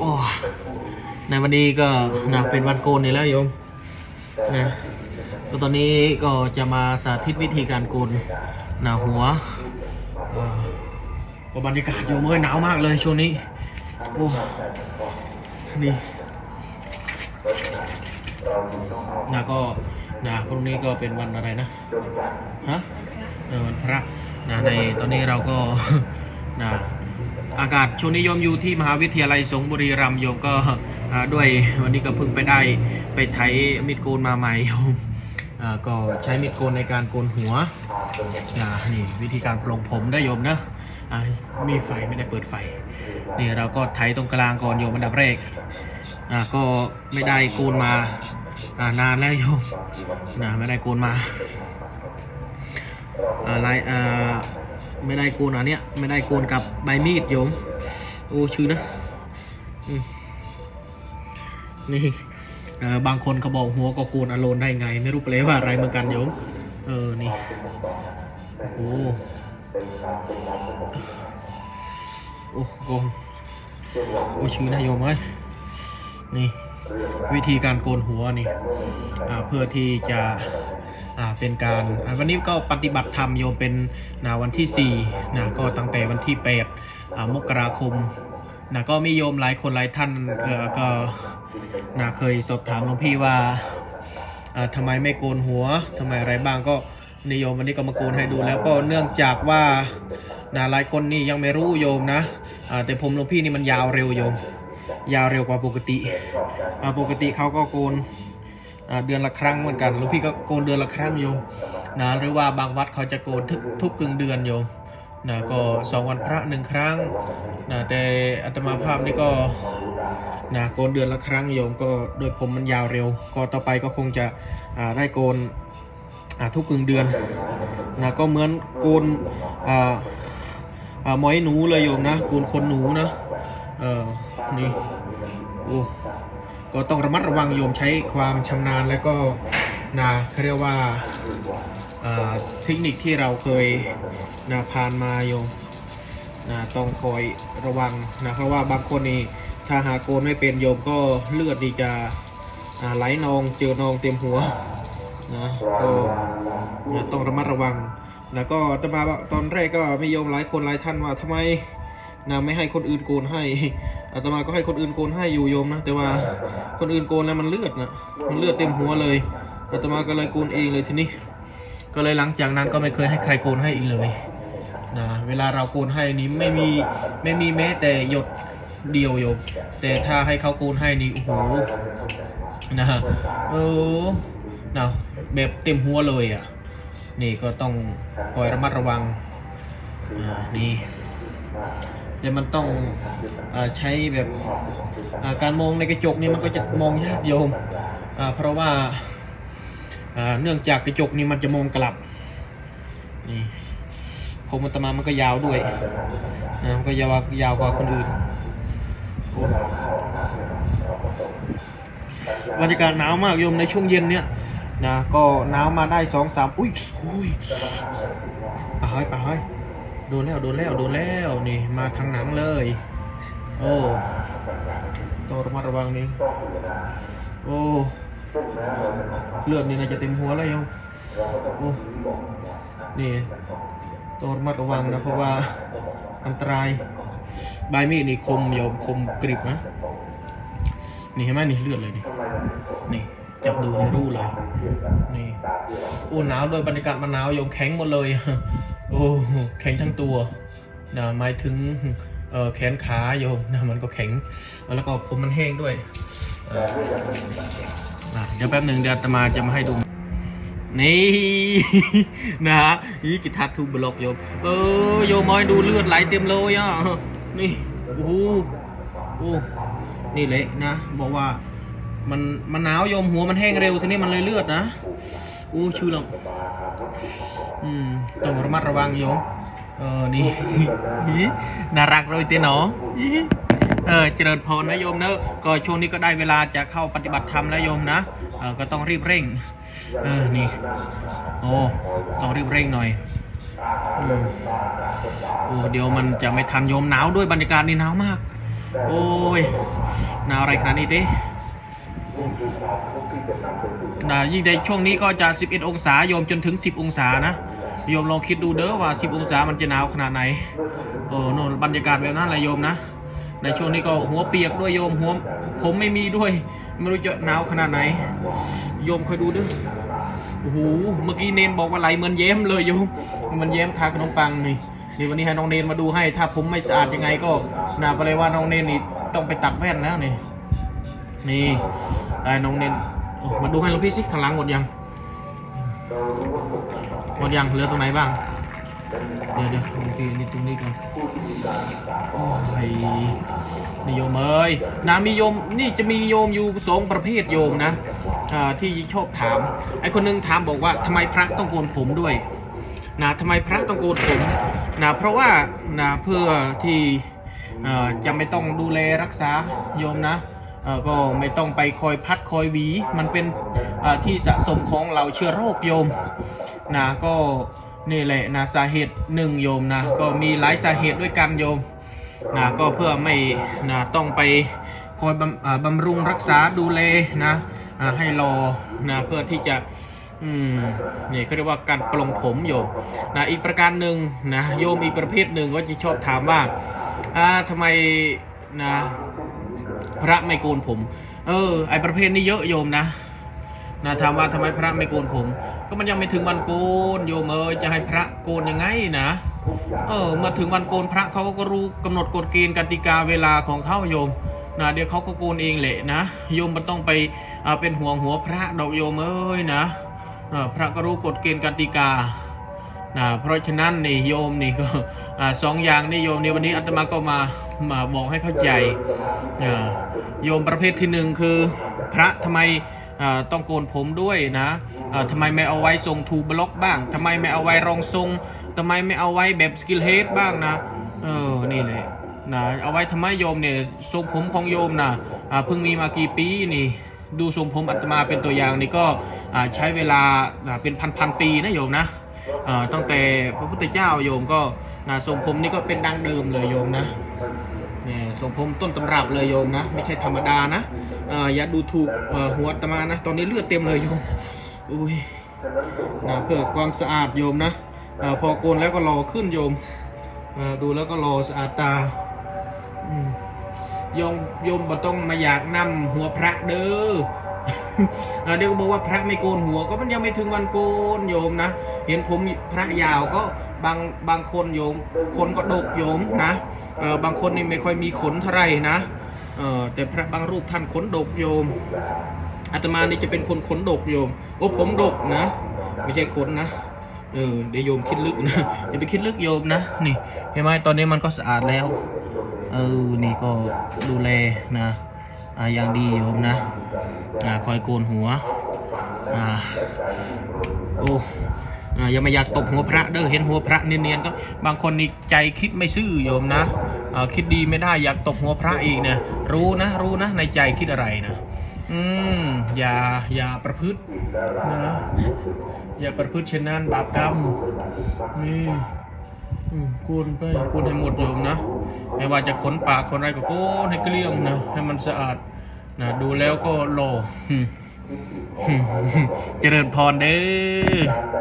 โอ้ในวันนี้ก็นะเป็นวันโกนนี่แล้วโยมนะก็ตอนนี้ก็จะมาสาธิตวิธีการโกนหนาหัวเอ่อก็บรรยากาศโยมเอ้ยหนาวมากเลยช่วงนี้โอ้นี่นะก็นะพรุ่งนี้ก็เป็นวันอะไรนะฮะเออวันพระนะในตอนนี้เราก็นะ อากาศช่วงนี้โยมอยู่ที่มหาวิทยาลัยสงบุรีรัมย์โยมก็ด้วยวันนี้ก็เพิ่งไปได้ไปไถมิดโกนมาใหม่โยมก็ใช้มิดโกนในการโกนหัวนี่วิธีการปลงผมได้โยมนะมีไฟไม่ได้เปิดไฟนี่เราก็ไถตรงกลางก่อนโยมอันดับแรกก็ไม่ได้โกนมาานานแล้วโยมนะไม่ได้โกนมาอะไรอ่า ไม่ได้โกนอันเนี้ยไม่ได้โกนกับใบมีดโยม โอ้ชื่อนะอนี่เออบางคนเขาบอกหัวก็โกนอโลนได้ไง ไม่รู้แปลว่าอะไรเหมือนกันโยม เออนี่โอ้โอ้โกนโอ้ชื่อนะโยมเอ้ยนี่ วิธีการโกนหัวนี่เพื่อที่จะเป็นการวันนี้ก็ปฏิบัติธรรมโยมเป็นนะวันที่4นะก็ตั้งแต่วันที่8มกราคมนะก็มีโยมหลายคนหลายท่านก็นะเคยสอบถามหลวงพี่ว่าทำไมไม่โกนหัวทำไมอะไรบ้างก็นิยมวันนี้ก็มาโกนให้ดูแล้วก็เนื่องจากว่านะหลายคนนี่ยังไม่รู้โยมนะแต่ผมหลวงพี่นี่มันยาวเร็วโยม ยาวเร็วกว่าปกติปกติเขาก็โกนเดือนละครั้งเหมือนกันหลวงพี่ก็โกนเดือนละครั้งโยมนะหรือว่าบางวัดเขาจะโกนทุกทุกกึ่งเดือนโยมนะก็สองวันพระหนึ่งครั้งนะแต่อาตมาภาพนี่ก็นะโกนเดือนละครั้งโยมก็โดยผมมันยาวเร็ว ก็ต่อไปก็คงจะได้โกนทุกกึ่งเดือนนะก็เหมือนโกนอ่าอ่าหมอยหนูเลยโยมนะโกนคนหนูนะ เออนี่โอ้ก็ต้องระมัดระวังโยมใช้ความชำนาญแล้วก็นะเขาเรียกว่าเทคนิคที่เราเคยนะผ่านมาโยมนะต้องคอยระวังนะเพราะว่าบางคนนี่ถ้าหาโกนไม่เป็นโยมก็เลือดดีจะไหลนองเจอนองเต็มหัวนะก็นะต้องระมัดระวังนะก็อาตมาตอนแรกก็มีโยมหลายคนหลายท่านว่าทำไม นะไม่ให้คนอื่นโกนให้อาตมาก็ให้คนอื่นโกนให้อยู่โยมนะแต่ว่าคนอื่นโกนแล้วมันเลือดนะมันเลือดเต็มหัวเลยอาตมาก็เลยโกนเองเลยทีนี้ ก็เลยหลังจากนั้นก็ไม่เคยให้ใครโกนให้อีกเลยนะเวลาเราโกนให้นี้ไม่มีไม่มีแม้แต่หยดเดียวโยมแต่ถ้าให้เขาโกนให้นี่โอ้โหนะฮะเออนะแบบเต็มหัวเลยอะ นี่ก็ต้องคอยระมัดระวังอ่านี่ แต่มันต้องอใช้แบบาการมองในกระจกนี่มันก็จะมองยากโยมเพราะว่าาเนื่องจากกระจกนี่มันจะมองกลับนี่ผมอัตมามันก็ยาวด้วยนะมันก็ยาวยาวกว่าคนอื่นบรรยากาศหนาวมากโยมในช่วงเย็นเนี้ยนะก็หนาวมาได้สองสามอุ้ยอุ้ยไปเฮ้ยไปเฮ้ย โดนแล้วโดนแล้วโดนแล้วนี่มาทางหนังเลย โอ้ต้องระมัดระวังนี่โอ้เลือดนี่น่าจะเต็มหัวแล้วโยมโอ้นี่ต้องระมัดระวังนะเพราะว่าอันตรายใบมีดนี่คมโยมคมกริบนะนี่เห็นไหมนี่เลือดเลยนี่นี่ จับดูนี่รู้เลย นี่โอ้หนาวโดยบรรยากาศมันหนาวโยมแข็งหมดเลย โอ้แข็งทั้งตัวนะหมายถึงเออแขนขาโยมนะมันก็แข็ง แล้วก็ผมมันแห้งด้วยเเดี๋ยวแป๊บหนึ่งเดี๋ยวอาตมาจะมาให้ดู นี่นะฮะนี่กิทัดทูบล็อกโยม เออโยมมอยดูเลือดไหลเต็มเลยอะ นี่ โอ้โหโอ้นี่เละนะ บอกว่า มันมันหนาวโยมหัวมันแห้งเร็วทีนี้มันเลยเลือดนะอู้ชื่อหรอกอืมต้องระมัดระวังโยมเออนี่น่ารักเลยเต้เนาะเออเจริญพรนะโยมเนอะก็ช่วงนี้ก็ได้เวลาจะเข้าปฏิบัติธรรมแล้วโยมนะเออก็ต้องรีบเร่งเออนี่โอ้ต้องรีบเร่งหน่อยอืมโอ้เดี๋ยวมันจะไม่ทันโยมหนาวด้วยบรรยากาศนี่หนาวมาก โอ้ยหนาวอะไรขนาดนี้ดิ นะยิ่งในช่วงนี้ก็จะ 11 องศาโยมจนถึง 10 องศานะโยมลองคิดดูเด้อว่า 10 องศามันจะหนาวขนาดไหนโอ้โนบรรยากาศแบบนั้นแหละโยมนะ ในช่วงนี้ก็หัวเปียกด้วยโยมหัวผมไม่มีด้วย ไม่รู้จะหนาวขนาดไหน โยมคอยดูเด้อโอ้โหเมื่อกี้เนนบอกว่าไหลเหมือนแย้มเลยโยมมันแย้มทาขนมปังนี่นี่วันนี้ให้น้องเนนมาดูให้ ถ้าผมไม่สะอาดยังไงก็น่าไปเลยว่าน้องเนนนี่ต้องไปตัดแว่นแล้วนี่นี่ ได้น้องเน้นมาดูให้หลวงพี่สิข้างหลังหมดยังหมดยังเหลือตรงไหนบ้าง เดี๋ยวเดี๋ยวหลวงพี่นี่ตรงนี้ก่อนโอ้ยนิยมเอ้ยนะมีโยมนี่จะมีโยมอยู่สองประเภทโยมนะที่ชอบถามไอ้คนหนึงถามบอกว่าทำไมพระต้องโกนผมด้วยนะทำไมพระต้องโกนผมนะเพราะว่านะเพื่อที่จะไม่ต้องดูแลรักษาโยมนะ ก็ไม่ต้องไปคอยพัดคอยหวี มันเป็นที่สะสมของเราเชื้อโรคโยมนะก็นี่แหละนะสาเหตุหนึ่งโยมนะก็มีหลายสาเหตุด้วยกันโยมนะก็เพื่อไม่นะต้องไปคอยบำบำรุงรักษาดูแลนะให้รอนะเพื่อที่จะอืมนี่เขาเรียกว่าการปลงผมโยมนะอีกประการหนึ่งนะโยมอีกประเภทหนึ่งก็จะชอบถามว่าอ่าทำไมนะ พระไม่โกนผม เออ ไอประเภทนี้เยอะโยมนะนะถามว่าทำไมพระไม่โกนผม ก็มันยังไม่ถึงวันโกนโยมเอยจะให้พระโกนยังไงนะเออมาถึงวันโกนพระเขาก็รู้กำหนดกฎเกณฑ์กติกาเวลาของเขาโยมนะเดี๋ยวเขาก็โกนเองแหละนะโยมมันต้องไปอ่าเป็นห่วงหัวพระดอกโยมเอ้ยนะพระก็รู้กฎเกณฑ์กติกา นะเพราะฉะนั้นนี่โยมนี่ก็สองอย่างนี่โยมในวันนี้อาตมาก็มามาบอกให้เข้าใจโยมประเภทที่หนึ่งคือพระทำไมต้องโกนผมด้วยนะอ่าทำไมไม่เอาไว้ทรงทูบล็อกบ้างทำไมไม่เอาไว้รองทรงทำไมไม่เอาไว้แบบสกิลเฮดบ้างนะเออนี่แหละนะเอาไว้ทำไมโยมเนี่ยทรงผมของโยมนะเพิ่งมีมากี่ปีนี่ดูทรงผมอาตมาเป็นตัวอย่างนี่ก็ใช้เวลาเป็นพันพันๆปีนะโยมนะ ตั้งแต่พระพุทธเจ้าโยมก็นะทรงผมนี่ก็เป็นดังเดิมเลยโยมนะนี่ทรงผมต้นตำรับเลยโยมนะ ไม่ใช่ธรรมดานะอย่าดูถูกหัวตมานะ ตอนนี้เลือดเต็มเลยโยมอุ้ยนะเพื่อความสะอาดโยมนะอพอโกนแล้วก็รอขึ้นโยมดูแล้วก็รอสะอาดตาโยมโยมบ่ต้องมาอยากนำหัวพระเด้อ เดี๋ยวก็บอกว่าพระไม่โกนหัว ก็มันยังไม่ถึงวันโกนโยมนะ เห็นผมพระยาวก็บางบางคนโยม คนก็ดกโยมนะเออบางคนนี่ไม่ค่อยมีขนเท่าไหร่นะเออแต่พระบางรูปท่านขนดกโยมอาตมานี่จะเป็นคนขนดกโยมโอ้ผมดกนะ ไม่ใช่ขนนะเออเดี๋ยวโยมคิดลึกนะอย่าไปคิดลึกโยมนะนี่เห็นไหมตอนนี้มันก็สะอาดแล้วเออนี่ก็ดูแลนะ ย่างดีโยมนะอคอยโกนหัวอ่าโอ้อ่าอย่ามาอยากตบหัวพระเด้อเห็นหัวพระเนียนๆก็บางคนนี่ใจคิดไม่ซื่อโยมนะคิดดีไม่ได้อยากตบหัวพระอีกนะรู้นะรู้นะในใจคิดอะไรนะอืมอย่าอย่าประพฤตินะอย่าประพฤติเช่นนั้นบาปกรรมนี่ กนไปกูนให้หมดโยมนะ ไม่ว่าจะขนปากขนอะไรก็โกนให้เกลี้ยงนะ ให้มันสะอาดนะดูแล้วก็โลเจริญพรเด้อ